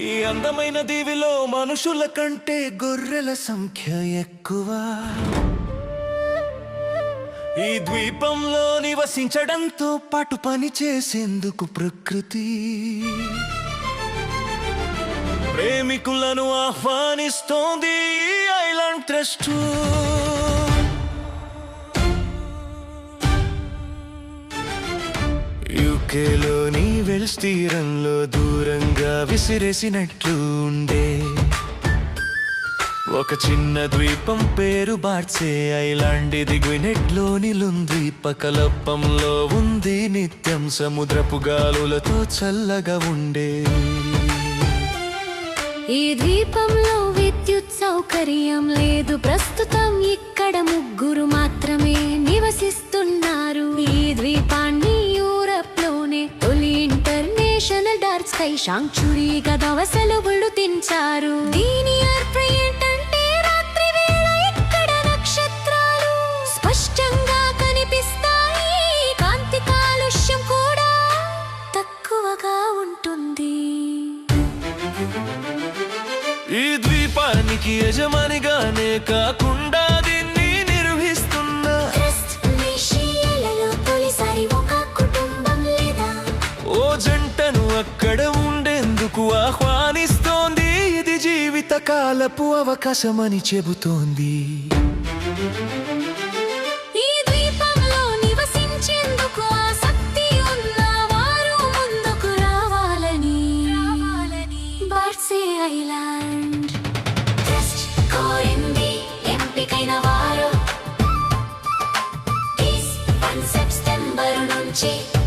ఈ అందమైన దీవిలో మనుషుల కంటే గొర్రెల సంఖ్య ఎక్కువ. ఈ ద్వీపంలో నివసించడంతో పాటు పని చేసేందుకు ప్రకృతి. ప్రేమికులను ఆహ్వానిస్తోంది ఐలాండ్ ట్రస్ట్ యూకేలోని వెల్స్ తీరంలో దూరం విసిరేసినట్లు ఉండే ఒక చిన్న ద్వీపం పేరు బార్సే ఐలాండ్ ఇది గ్వినెట్లోని లుంద్వీపకలప్పంలో ఉంది నిత్యం సముద్రపు గాలులతో చల్లగా ఉండే. ఈ ద్వీపంలో విద్యుత్ సౌకర్యం లేదు ప్రస్తుతం ఇక్కడ ముగ్గురు మాత్రమే నివసిస్తున్నారు. ఈ ద్వీపాన్ని ఇంటర్నేషనల్ డార్క్ స్కై శాంక్చురీగా దవసలు దీని అర్థం ఏంటంటే రాత్రి వేళ ఇక్కడ నక్షత్రాలు స్పష్టంగా కనిపిస్తాయి కాంతి కాలుష్యం కూడా తక్కువగా ఉంటుంది. ఈ ద్వీపానికి యజమానిగానే కాకుండా జంటను అక్కడ ఉండేందుకు ఆహ్వానిస్తోంది. ఇది జీవిత కాలపు అవకాశమని చెబుతోంది. ఐలాండ్. ట్రస్ట్ కోరింది ఎంపికైన వారు. సెప్టెంబర్ నుంచి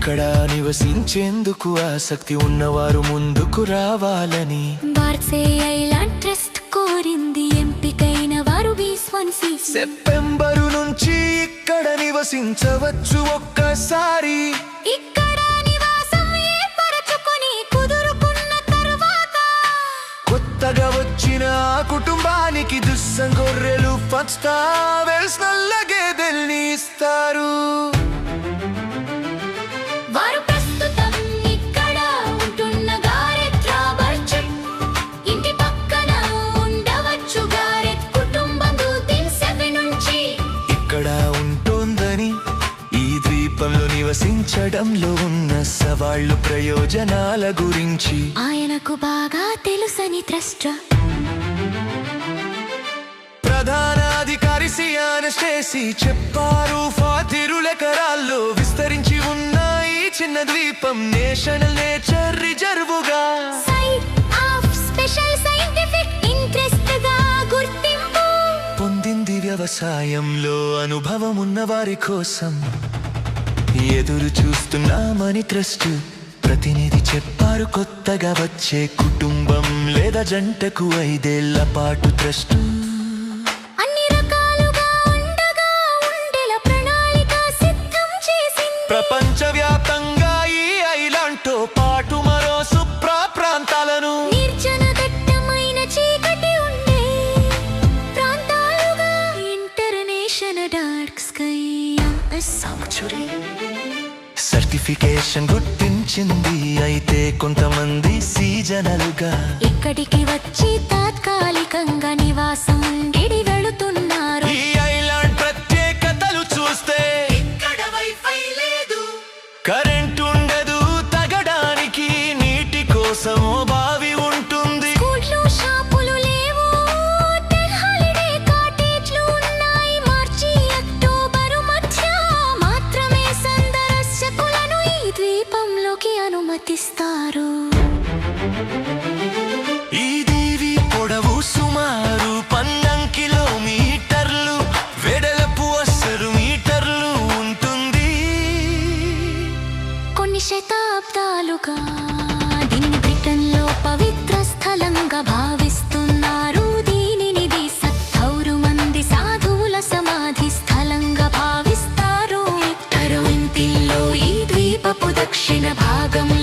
ఇక్కడ నివసించేందుకు ఆసక్తి ఉన్నవారు ముందుకు రావాలని. ట్రస్ట్ కోరింది ఎంపికైన వారు సెప్టెంబరు నుంచి ఇక్కడ నివసించవచ్చు ఒక్కసారి. ఇక్కడ కొత్తగా వచ్చిన కుటుంబానికి దుస్సంగొర్రెలు ఫస్టావెల్స్ నల్ల గేదెల్ని ఇస్తారు నివసించడంలో ఉన్న సవాళ్ళు ప్రయోజనాల గురించి. ఆయనకు బాగా తెలుసని ట్రస్ట్ ప్రధానాధికారి సియాన స్టేసీ చెప్పారు ఫాతిరులెకరాల్లో విస్తరించి ఉన్న ఈ చిన్న ద్వీపం నేషనల్ నేచర్ రిజర్వుగా. సైట్ ఆఫ్ స్పెషల్ సైంటిఫిక్ ఇంట్రెస్ట్గా గుర్తింపు. పొందింది వ్యవసాయంలో అనుభవం ఉన్న వారి కోసం. ఎదురు చూస్తున్నామని ట్రస్ట్ ప్రతినిధి చెప్పారు కొత్తగా వచ్చే కుటుంబం లేదా జంటకు ఐదేళ్ళ పాటు ట్రస్టు నోటిఫికేషన్ గుర్తించింది. అయితే కొంతమంది సీజనల్గా ద్వీపంలోకి అనుమతిస్తారు. దక్షిణ భాగం